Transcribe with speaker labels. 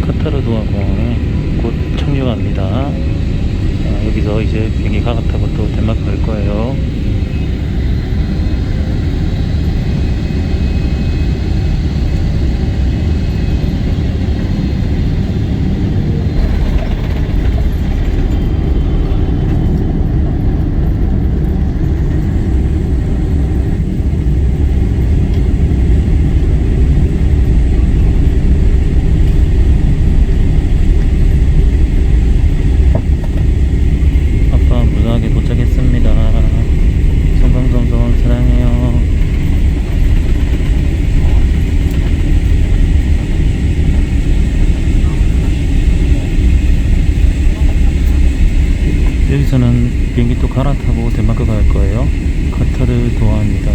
Speaker 1: 카타르 도하공항에 네, 곧 착륙합니다. 어, 여기서 이제 비행기 갈아타고 또 덴마크 갈 거예요. 여기서는 비행기 또 갈아타고 덴마크 갈 거예요. 카타르 도하입니다.